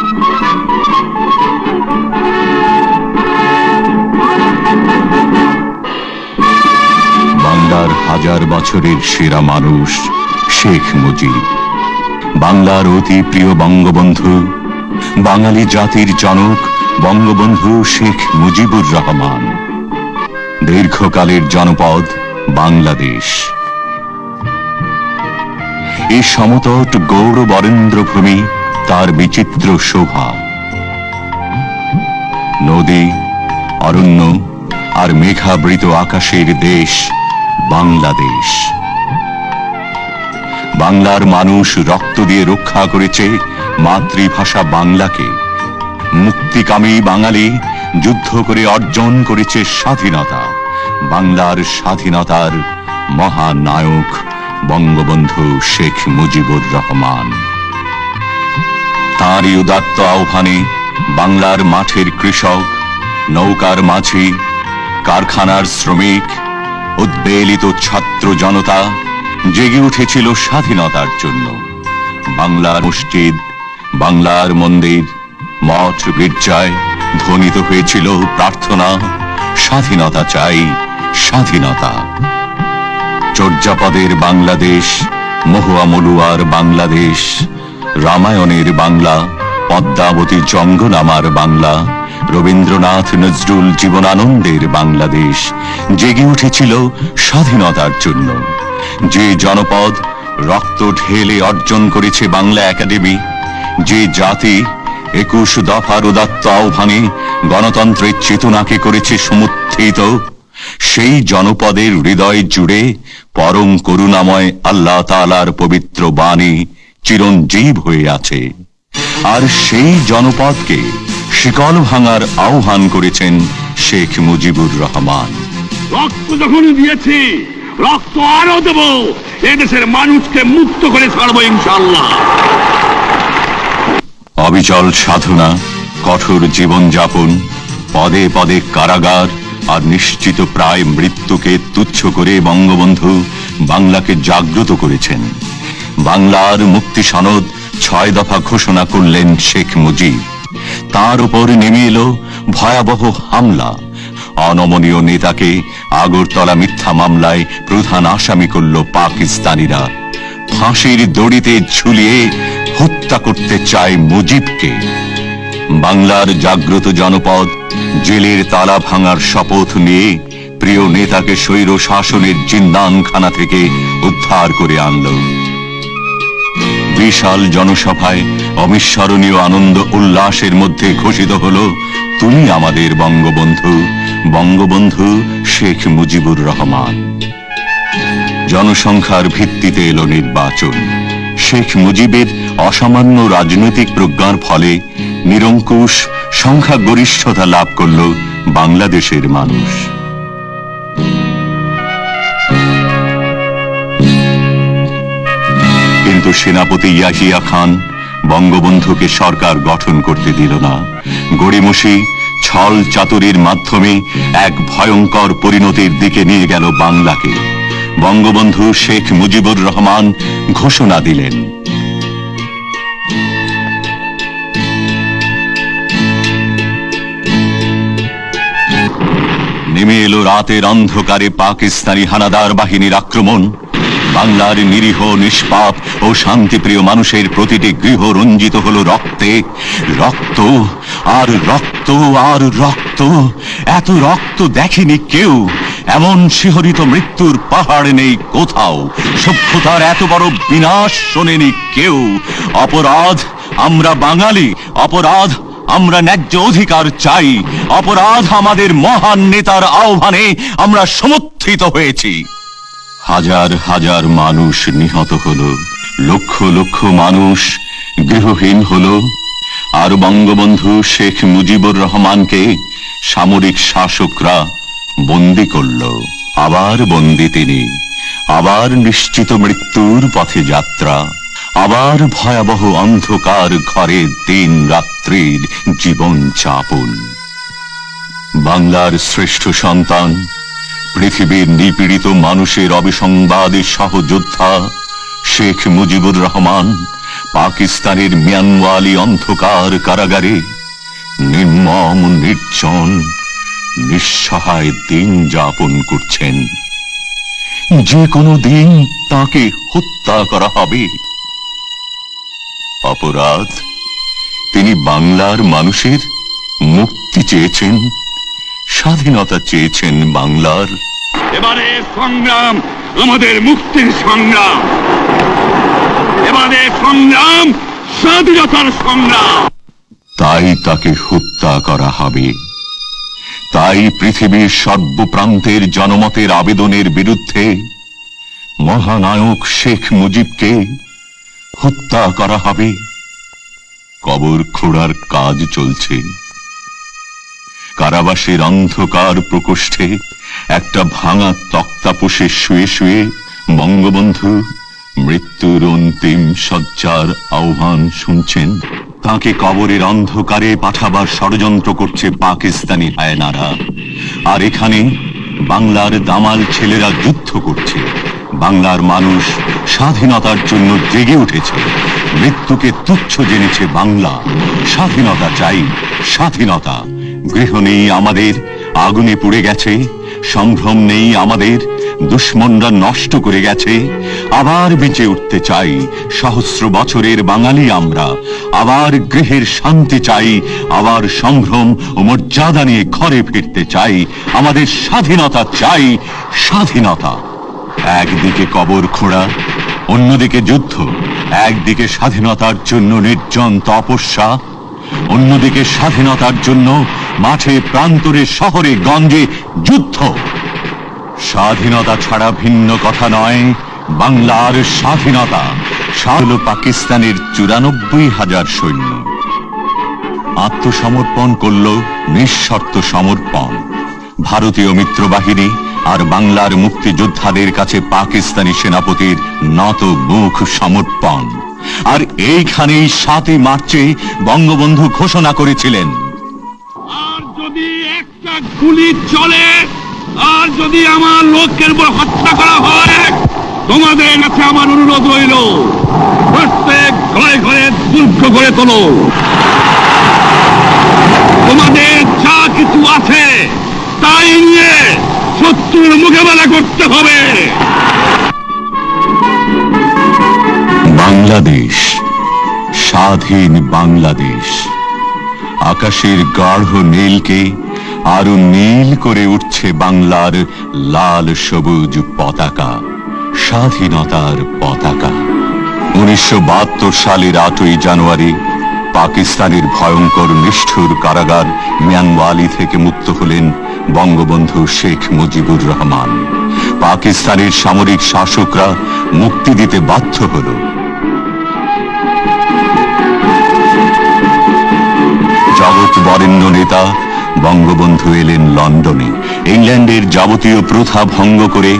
বাংলার হাজার বছরের সেরা মানুষ শেখ মুজিব। বাংলার অতি প্রিয় বঙ্গবন্ধু, বাঙালি জাতির জনক বঙ্গবন্ধু শেখ মুজিবুর রহমান। দীর্ঘকালের জনপদ বাংলাদেশ। এই সমতট গৌর বরেন্দ্র ভূমি তার বিচিত্র শোভা। নদী, অরণ্য আর মেঘাবৃত আকাশের দেশ বাংলাদেশ। বাংলার মানুষ রক্ত দিয়ে রক্ষা করেছে মাতৃভাষা বাংলাকে। মুক্তিকামী বাঙালি যুদ্ধ করে অর্জন করেছে স্বাধীনতা। বাংলার স্বাধীনতার মহানায়ক বঙ্গবন্ধু শেখ মুজিবুর রহমান। তাঁরই উদাত্ত আহ্বানে বাংলার মাঠের কৃষক, নৌকার মাঝি, কারখানার শ্রমিক, উদ্বেলিত ছাত্র জনতা জেগে উঠেছিল স্বাধীনতার জন্য। বাংলার মসজিদ, বাংলার মন্দির, মঠ গির্জায় ধ্বনিত হয়েছিল প্রার্থনা, স্বাধীনতা চাই, স্বাধীনতা। চর্যাপদের বাংলাদেশ, মহুয়া মলুয়ার বাংলাদেশ। রামায়ণের বাংলা, পদ্মাবতী জঙ্গনামার বাংলা, রবীন্দ্রনাথ নজরুল জীবনানন্দের বাংলাদেশ, জেগে উঠেছিল স্বাধীনতার জন্য। যে জনপদ রক্ত ঢেলে অর্জন করেছে বাংলা একাডেমি, যে জাতি একুশ দফার উদাত্ত আহ্বানে গণতন্ত্রের চেতনাকে করেছে সমুত্থিত, সেই জনপদের হৃদয় জুড়ে পরম করুণাময় আল্লাহ তালার পবিত্র বাণী চিরঞ্জীব হয়ে আছে। আর সেই জনপদকে শিকল ভাঙার আহ্বান করেছেন শেখ মুজিবুর রহমান। রক্ত যখন দিয়েছি রক্ত আরও দেব এদেশের মানুষকে মুক্ত করে ছাড়বো ইনশাল্লাহ অবিচল সাধনা কঠোর জীবনযাপন পদে পদে কারাগার আর নিশ্চিত প্রায় মৃত্যুকে তুচ্ছ করে বঙ্গবন্ধু বাংলাকে জাগ্রত করেছেন। বাংলার মুক্তি সনদ ছয় দফা ঘোষণা করলেন শেখ মুজিব। তার উপর নেমে এলো ভয়াবহ হামলা। অনমনীয় নেতাকে আগরতলা মিথ্যা মামলায় প্রধান আসামি করল পাকিস্তানিরা। ফাঁসির দড়িতে ঝুলিয়ে হত্যা করতে চায় মুজিবকে। বাংলার জাগ্রত জনপদ জেলের তালা ভাঙার শপথ নিয়ে প্রিয় নেতাকে স্বৈর শাসনের জিন্দানখানা থেকে উদ্ধার করে আনল। বিশাল জনসভায় অবিস্মরণীয় আনন্দ উল্লাসের মধ্যে ঘোষিত হল, তুমি আমাদের বঙ্গবন্ধু। বঙ্গবন্ধু শেখ মুজিবুর রহমান। জনসংখ্যার ভিত্তিতে এলো নির্বাচন। শেখ মুজিবের অসামান্য রাজনৈতিক প্রজ্ঞার ফলে নিরঙ্কুশ সংখ্যাগরিষ্ঠতা লাভ করল বাংলাদেশের মানুষ। সেনাপতি ইয়াহিয়া খান বঙ্গবন্ধুকে সরকার গঠন করতে দিল না। গড়িমসি ছল চাতুরির মাধ্যমে এক ভয়ঙ্কর পরিণতির দিকে নিয়ে গেল বাংলাকে। বঙ্গবন্ধু শেখ মুজিবুর রহমান ঘোষণা দিলেন। নেমে এলো রাতের অন্ধকারে পাকিস্তানি হানাদার বাহিনীর আক্রমণ। বাংলার নিরীহ, নিষ্পাপ ও শান্তিপ্রিয় মানুষের প্রতিটি গৃহ রঞ্জিত হল রক্তে। রক্ত, আর রক্ত আর রক্ত। এত রক্ত দেখেনি কেউ। এমন শিহরিত মৃত্যুর পাহাড় নেই কোথাও। সভ্যতার এত বড় বিনাশ শোনেনি কেউ। অপরাধ আমরা বাঙালি, অপরাধ আমরা ন্যায্য অধিকার চাই। অপরাধ আমাদের মহান নেতার আহ্বানে আমরা সমর্থিত হয়েছি। হাজার হাজার মানুষ নিহত হলো, লক্ষ লক্ষ মানুষ গৃহহীন হলো। আর বঙ্গবন্ধু শেখ মুজিবুর রহমানকে সামরিক শাসকরা বন্দি করল। আবার বন্দি তিনি। আবার নিশ্চিত মৃত্যুর পথে যাত্রা। আবার ভয়াবহ অন্ধকার ঘরে দিন রাত্রির জীবন যাপন। বাংলার শ্রেষ্ঠ সন্তান পৃথিবীর নিপীড়িত মানুষের অবিসংবাদী সহযোদ্ধা শেখ মুজিবুর রহমান পাকিস্তানের মিয়ানওয়ালি অন্ধকার কারাগারে নির্মম নির্জন নিঃসহায় দিন যাপন করছেন। যে কোনো দিন তাকে হত্যা করা হবে। অপরাধ? তিনি বাংলার মানুষের মুক্তি চেয়েছেন। স্বাধীনতা চেয়েছেন বাংলার। এবারে সংগ্রাম আমাদের মুক্তির সংগ্রাম। এবারে সংগ্রাম স্বাধীনতার সংগ্রাম। তাই তাকে হত্যা করা হবে। তাই পৃথিবীর সর্বপ্রান্তের জনমতের আবেদনের বিরুদ্ধে মহানায়ক শেখ মুজিবকে হত্যা করা হবে। কবর খোঁড়ার কাজ চলছে। কারাবাসের অন্ধকার প্রকোষ্ঠে একটা ভাঙা তক্তাপোষে শুয়ে শুয়ে বঙ্গবন্ধু মৃত্যুর অন্তিম সজ্জার আহ্বান শুনছেন। তাকে কবরের অন্ধকারে পাঠাবার ষড়যন্ত্র করছে পাকিস্তানি হায়নারা আর এখানে বাংলার দামাল ছেলেরা যুদ্ধ করছে। বাংলার মানুষ স্বাধীনতার জন্য জেগে উঠেছে। মৃত্যুকে তুচ্ছ জেনেছে বাংলা। স্বাধীনতা চাই স্বাধীনতা। গৃহ নেই আমাদের, আগুনে পুড়ে গেছে, সম্ভ্রম নেই আমাদের, দুশ্মনরা নষ্ট করে গেছে। আবার বেঁচে উঠতে চাই, সহস্র বছরের বাঙালি আমরা। আবার গৃহের শান্তি চাই, আবার সম্ভ্রম ও মর্যাদা নিয়ে ঘরে ফিরতে চাই। আমাদের স্বাধীনতা চাই, স্বাধীনতা। একদিকে কবর খোঁড়া, অন্যদিকে যুদ্ধ। একদিকে স্বাধীনতার জন্য নির্জন তপস্যা। অন্যদিকে স্বাধীনতার জন্য মাঠে প্রান্তরে শহরে গঞ্জে যুদ্ধ। স্বাধীনতা ছাড়া ভিন্ন কথা নয়, বাংলার স্বাধীনতা। হল পাকিস্তানের চুরানব্বই হাজার সৈন্য। আত্মসমর্পণ করল নিঃশর্ত সমর্পণ। ভারতীয় মিত্রবাহিনী আর বাংলার মুক্তিযোদ্ধাদের কাছে পাকিস্তানি সেনাপতির নত মুখ সমর্পণ। আর এইখানেই সাতই মার্চে বঙ্গবন্ধু ঘোষণা করেছিলেন। আর যদি একটা গুলি চলে, আর যদি আমার লোকের উপর হত্যা করা হয়, তোমাদের কাছে আমার অনুরোধ রইল, প্রত্যেক ঘরে ঘরে দুর্গ করে তোলো। তোমাদের যা কিছু আছে, তাই নিয়ে শত্রুর মোকাবেলা করতে হবে। বাংলাদেশ, স্বাধীন বাংলাদেশ। আকাশের গাঢ় নীলকে আরও নীল করে উঠছে বাংলার লাল সবুজ পতাকা, স্বাধীনতার পতাকা। উনিশশো সালের আটই জানুয়ারি, পাকিস্তানের ভয়ঙ্কর নিষ্ঠুর কারাগার মিয়ানওয়ালি থেকে মুক্ত হলেন বঙ্গবন্ধু শেখ মুজিবুর রহমান। পাকিস্তানের সামরিক শাসকরা মুক্তি দিতে বাধ্য হলো। জগৎ বরেণ্য নেতা বঙ্গবন্ধু এলেন লন্ডনে ইংল্যান্ডের যাবতীয় প্রথা ভঙ্গ করে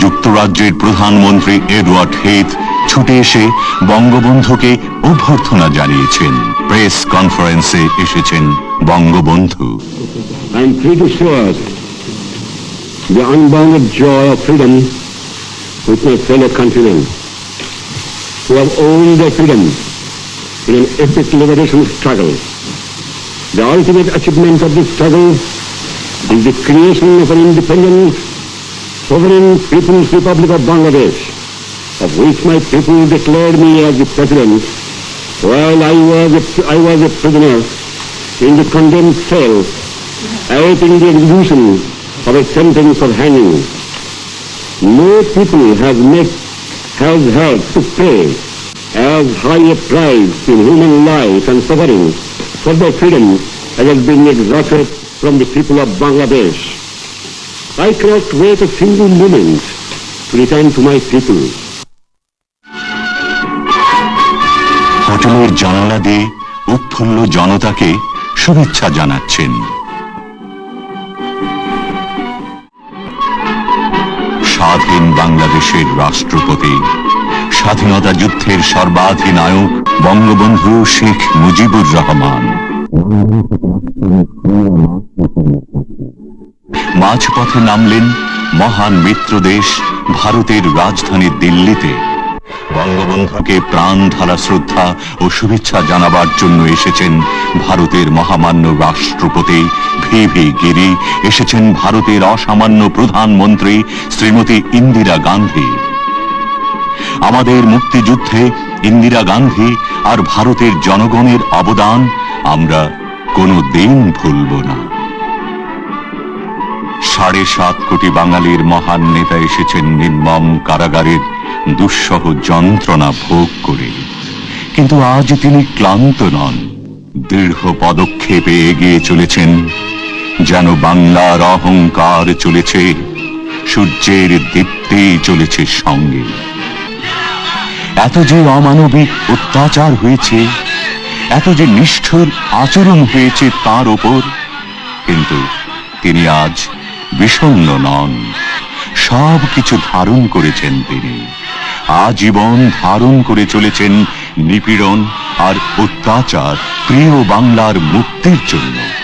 যুক্তরাজ্যের প্রধানমন্ত্রী এডওয়ার্ড হেথ ছুটে এসে বঙ্গবন্ধুকে অভ্যর্থনা জানিয়েছেন প্রেস কনফারেন্সে এসেছেন Bangabandhu struggle. The ultimate achievement of this struggle is the creation of an independent, sovereign People's Republic of Bangladesh, of which my people declared me as the president while I was a, I was a prisoner in the condemned cell awaiting the execution of a sentence of hanging. No people has met, has had to pay as high a price in human life and suffering for their freedom as has been exacted from the people of Bangladesh. I cannot wait a single moment to return to my people. হোটেলের জানালা দিয়ে উৎফুল্ল জনতাকে শুভেচ্ছা জানাচ্ছেন স্বাধীন বাংলাদেশের রাষ্ট্রপতি স্বাধীনতা যুদ্ধের সর্বাধিনায়ক বঙ্গবন্ধু শেখ মুজিবুর রহমান। মাঝপথে নামলেন মহান মিত্র দেশ ভারতের রাজধানী দিল্লিতে। বঙ্গবন্ধুকে প্রাণ ঢালা শ্রদ্ধা ও শুভেচ্ছা জানাবার জন্য এসেছেন ভারতের মহামান্য রাষ্ট্রপতি ভি ভি গিরি, এসেছেন ভারতের অসামান্য প্রধানমন্ত্রী শ্রীমতী ইন্দিরা গান্ধী। আমাদের মুক্তিযুদ্ধে ইন্দিরা গান্ধী আর ভারতের জনগণের অবদান আমরা কোনো দিন ভুলব না। সাড়ে সাত কোটি বাঙালির মহান নেতা এসেছেন নির্মম কারাগারের দুঃসহ যন্ত্রণা ভোগ করে। কিন্তু আজ তিনি ক্লান্ত নন। দৃঢ় পদক্ষেপে এগিয়ে চলেছেন। যেন বাংলার অহংকার চলেছে, সূর্যের দীপ্তি চলেছে সঙ্গে। এত যে অমানবিক অত্যাচার হয়েছে, এত যে নিষ্ঠুর আচরণ হয়েছে তার ওপর, কিন্তু তিনি আজ বিষণ্ণ নন। সব কিছু ধারণ করেছেন তিনি। আজীবন ধারণ করে চলেছেন নিপীড়ন আর অত্যাচার প্রিয় বাংলার মুক্তির জন্য।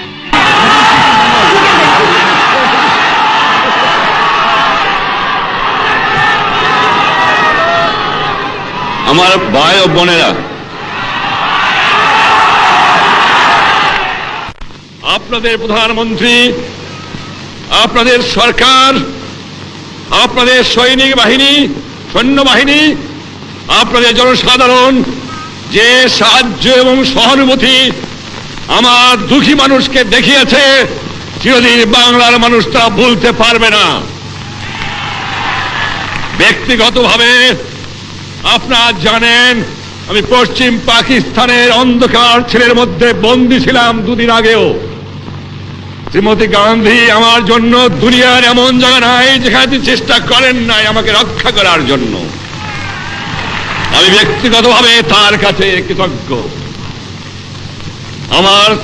আমার ভাই ও বোনেরা। আপনাদের প্রধানমন্ত্রী, আপনাদের সরকার, আপনাদের সৈনিক বাহিনী সৈন্যবাহিনী আপনাদের জনসাধারণ, যে সাহায্য এবং সহানুভূতি আমার দুঃখী মানুষকে দেখিয়েছে, চিরদিন বাংলার মানুষ তা ভুলতে পারবে না। ব্যক্তিগতভাবে আপনারা জানেন, আমি পশ্চিম পাকিস্তানের অন্ধকার ছেলের মধ্যে বন্দী ছিলাম দুদিন আগেও। শ্রীমতী গান্ধী আমার জন্য দুনিয়ার এমন জায়গা নাই যেখানে চেষ্টা করেন নাই আমাকে রক্ষা করার জন্য। আমি ব্যক্তিগতভাবে তার কাছে কৃতজ্ঞ। আমার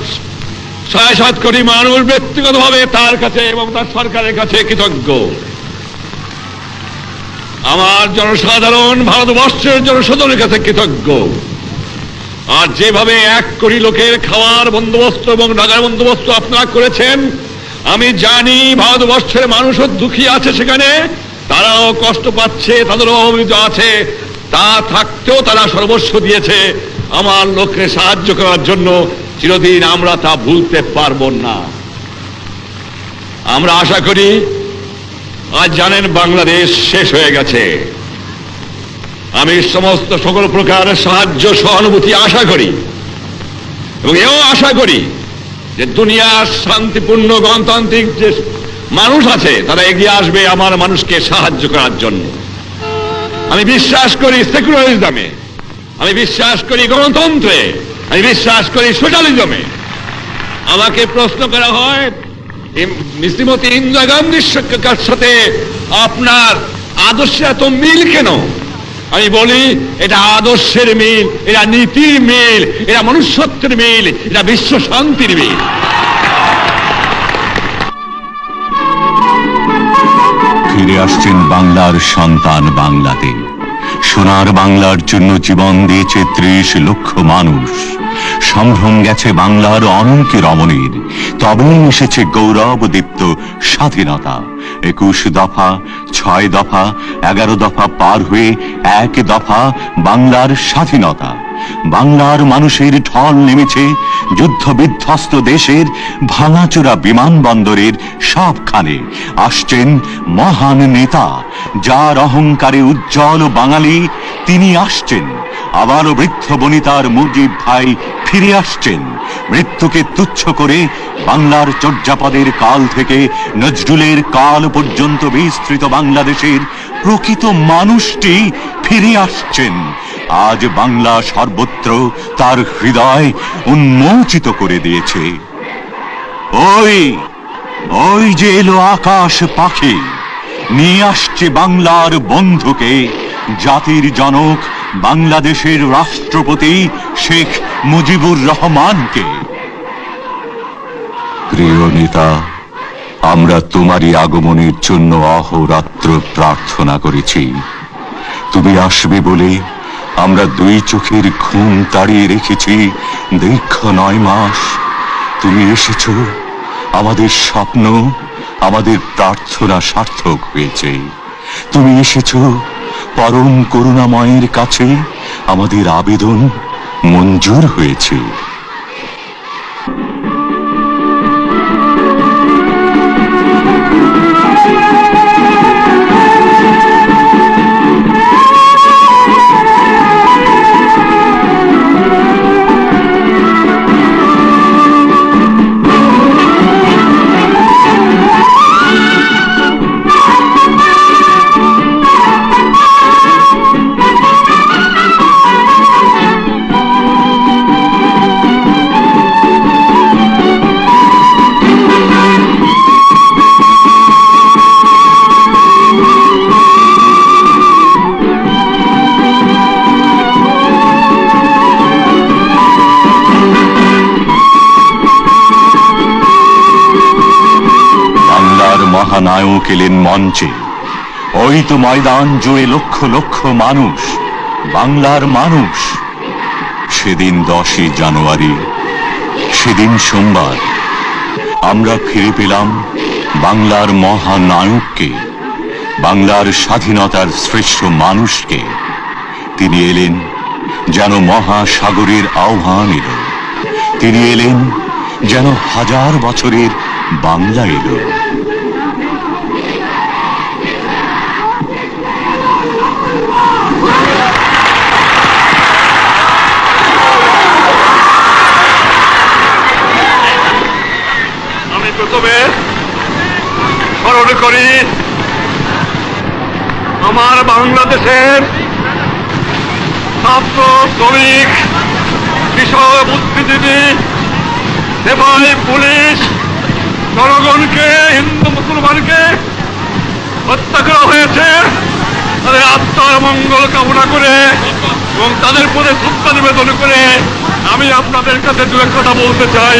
ছয় সাত কোটি মানুষ ব্যক্তিগতভাবে তার কাছে এবং তার সরকারের কাছে কৃতজ্ঞ। আমার জনসাধারণ ভারতবর্ষের জনসাধারণের কাছে কৃতজ্ঞ। আর যেভাবে এক কোটি লোকের খাওয়ার বন্দোবস্ত এবং ঢাকার বন্দোবস্ত আপনারা করেছেন, আমি জানি ভারতবর্ষের মানুষও দুঃখী আছে সেখানে, তারাও কষ্ট পাচ্ছে, তাদেরও অবহিত আছে, তা থাকতেও তারা সর্বস্ব দিয়েছে। আমার লোককে সাহায্য করার জন্য চিরদিন আমরা তা ভুলতে পারব না। আমরা আশা করি আজ জানেন বাংলাদেশ শেষ হয়ে গেছে। আমি সমস্ত সকল প্রকার সাহায্য, সহানুভূতি আশা করি। এবং এও আশা করি যে দুনিয়ার শান্তিপূর্ণ, গণতান্ত্রিক যে মানুষ আছে, তারা এগিয়ে আসবে আমার মানুষকে সাহায্য করার জন্য। আমি বিশ্বাস করি সেকুলারিজমে, আমি বিশ্বাস করি গণতন্ত্রে, আমি বিশ্বাস করি সোশ্যালিজমে। আমাকে প্রশ্ন করা হয় শ্রীমতী ইন্দিরা গান্ধীর সাথে আপনার আদর্শে এত মিল কেন? আমি বলি, এটা আদর্শের মিল, এটা নীতির মিল, এটা মনুষ্যত্বের মিল, এটা বিশ্ব শান্তির মিল। ফিরে আসছেন বাংলার সন্তান বাংলাতে। সোনার বাংলার জন্য জীবন দিয়েছে ত্রিশ লক্ষ মানুষ। সম্ভ্রম গেছে বাংলার অনেক রমণীর। তবেই এসেছে গৌরব দীপ্ত স্বাধীনতা। একুশ দফা, ছয় দফা, এগারো দফা পার হয়ে এক দফা বাংলার স্বাধীনতা। বাংলার মানুষের ঢল নেমেছে যুদ্ধ বিধ্বস্ত দেশের ভাঙাচোরা বিমানবন্দরের সবখানে। আসছেন মহান নেতা, যার অহংকারে উজ্জ্বল বাঙালি, তিনি আসছেন। আবারও বৃদ্ধ বনিতার মুজিব ভাই ফিরে আসছেন। মৃত্যুকে তুচ্ছ করে বাংলার চর্যাপদের কাল থেকে নজরুলের কাল পর্যন্ত বিস্তৃত বাংলাদেশের প্রকৃত মানুষটি ফিরে আসছেন। আজ বাংলা সর্বত্র তার হৃদয় উন্মোচিত করে দিয়েছে। ওই ওই যে এলো আকাশ পাখি, নিয়ে আসছে বাংলার বন্ধুকে, জাতির জনক বাংলাদেশের রাষ্ট্রপতি শেখ মুজিবুর রহমানকে। প্রিয় নেতা, আমরা তোমারই আগমনের জন্য অহোরাত্র প্রার্থনা করেছি। তুমি আসবে বলে আমরা দুই চোখের ঘুম তাড়িয়ে রেখেছি। দীর্ঘ নয় মাস তুমি এসেছ, আমাদের স্বপ্ন, আমাদের প্রার্থনা সার্থক হয়েছে। তুমি এসেছ পরম করুণাময়ের কাছে আমাদের আবেদন মঞ্জুর হয়েছে। বাংলার মহানায়ক এলেন মঞ্চে। ওই তো ময়দান জুড়ে লক্ষ লক্ষ মানুষ, বাংলার মানুষ। সেদিন দশই জানুয়ারি, সেদিন সোমবার, আমরা ফিরে পেলাম বাংলার মহানায়ককে, বাংলার স্বাধীনতার শ্রেষ্ঠ মানুষকে। তিনি এলেন যেন মহাসাগরের আহ্বান এলো। তিনি এলেন যেন হাজার বছরের বাংলা এলো। স্মরণ করি, আমার বাংলাদেশের ছাত্র, শ্রমিক, কৃষক, বুদ্ধিজীবী, সেবাই, পুলিশ, জনগণকে, হিন্দু, মুসলমানকে হত্যা করা হয়েছে। তাদের আত্মার মঙ্গল কামনা করে এবং তাদের প্রতি শ্রদ্ধা নিবেদন করে আমি আপনাদের কাছে দু এক কথা বলতে চাই।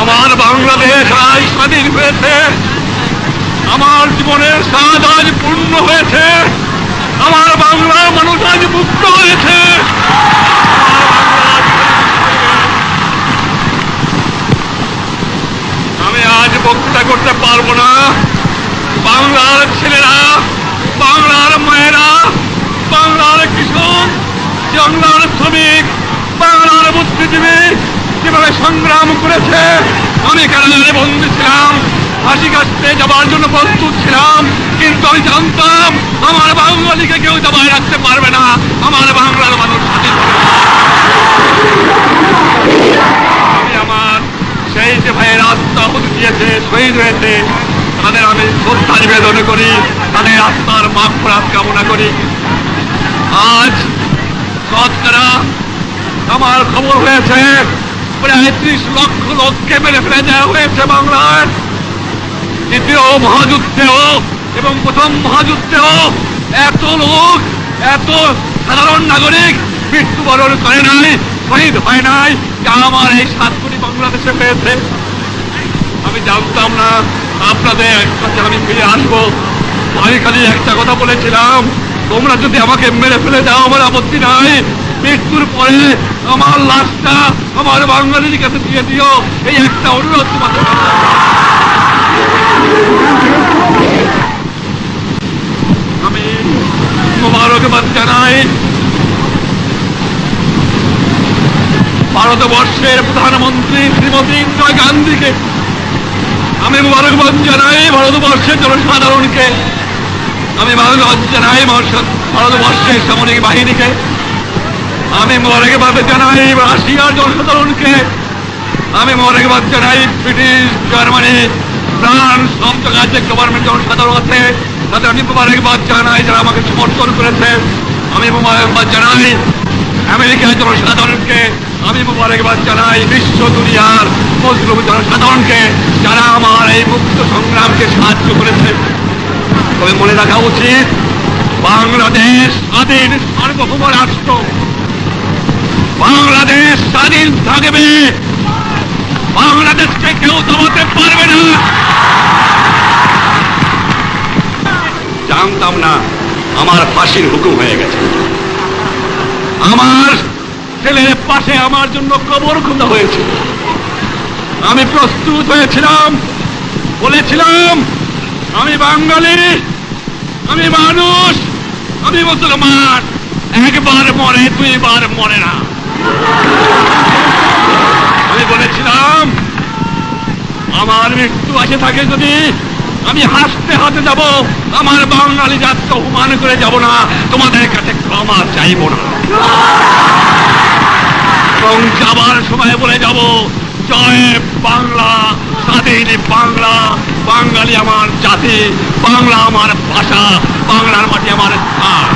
আমার বাংলাদেশ আজ স্বাধীন হয়েছে। আমার জীবনের স্বাদ আজ পূর্ণ হয়েছে। আমার বাংলার মানুষ আজ মুক্ত হয়েছে। আমি আজ বক্তৃতা করতে পারব না। বাংলার ছেলেরা, বাংলার মায়েরা, বাংলার কৃষক বাংলার শ্রমিক, বাংলার বুদ্ধিজীবী যেভাবে সংগ্রাম করেছে, আমি কারাগারে বন্দী ছিলাম, ফাঁসি কাটতে যাবার জন্য প্রস্তুত ছিলাম, কিন্তু আমি জানতাম আমার বাঙালিকে কেউ দাবায় রাখতে পারবে না, আমার বাংলার মানুষ। আমি আমার সেই যে ভাইয়ের আত্মা হুতি দিয়েছে, শহীদ হয়েছে, তাদের আমি শ্রদ্ধা নিবেদন করি, তাদের আত্মার মাফ কামনা করি আজ শতকরা আমার খবর হয়েছে প্রায় ত্রিশ লক্ষ লোককে মেরে ফেলে দেওয়া হয়েছে বাংলার দ্বিতীয় মহাযুদ্ধেও এবং প্রথম মহাযুদ্ধেও এত লোক, এত সাধারণ নাগরিক মৃত্যুবরণ করে নাই, শহীদ হয় নাই, যা আমার এই সাত কোটি বাংলাদেশে হয়েছে। আমি জানতাম না, আপনাদের কাছে আমি ফিরে আসব। আমি খালি একটা কথা বলেছিলাম, তোমরা যদি আমাকে মেরে ফেলে দাও, আমার আপত্তি নাই। মৃত্যুর পরে আমার লাশটা আমার বাঙালির কাছে দিয়ে দিও। এই একটা অনুরোধ তোমাদের। আমি মোবারকবাদ জানাই ভারতবর্ষের প্রধানমন্ত্রী শ্রীমতী ইন্দিরা গান্ধীকে। আমি মোবারকবাদ জানাই ভারতবর্ষের জনসাধারণকে। আমি মোবারকবাদ জানাই ভারত- ভারতবর্ষের সামরিক বাহিনীকে। আমি মোবারকবাদ জানাই রাশিয়ার জনসাধারণকে। আমি মোবারকবাদ জানাই ব্রিটিশ, জার্মানি, ফ্রান্স জায়গায় যে গভর্নমেন্ট জনসাধারণ আছে। তাদের আমি মোবারকবাদ জানাই, যারা আমাকে সমর্থন করেছে। আমি মোবারকবাদ জানাই আমেরিকার জনসাধারণকে। আমি মোবারকবাদ জানাই বিশ্ব দুনিয়ার মুসলিম জনসাধারণকে, যারা আমার এই মুক্ত সংগ্রামকে সাহায্য করেছে। তবে মনে রাখা উচিত, বাংলাদেশ স্বাধীন সার্বভৌম রাষ্ট্র। বাংলাদেশ স্বাধীন থাকবে। বাংলাদেশকে কেউ দমাতে পারবে না। জানতাম না আমার ফাঁসির হুকুম হয়ে গেছে। আমার ছেলের পাশে আমার জন্য কবর খোঁজা হয়েছে। আমি প্রস্তুত হয়েছিলাম। বলেছিলাম, আমি বাঙালি, আমি মানুষ, আমি মুসলমান। একবার মরে, দুইবার মরে না। আমি বলেছিলাম, আমার মৃত্যু আসে থাকে যদি আমি হাসতে হাতে যাব, আমার বাঙালি জাতকে অপমান করে যাব না, তোমাদের কাছে ক্ষমা চাইব না। এবং যাবার সময় বলে যাব, জয় বাংলা, স্বাধীন বাংলা, বাঙালি আমার জাতি, বাংলা আমার ভাষা, বাংলার মাটি আমার স্থান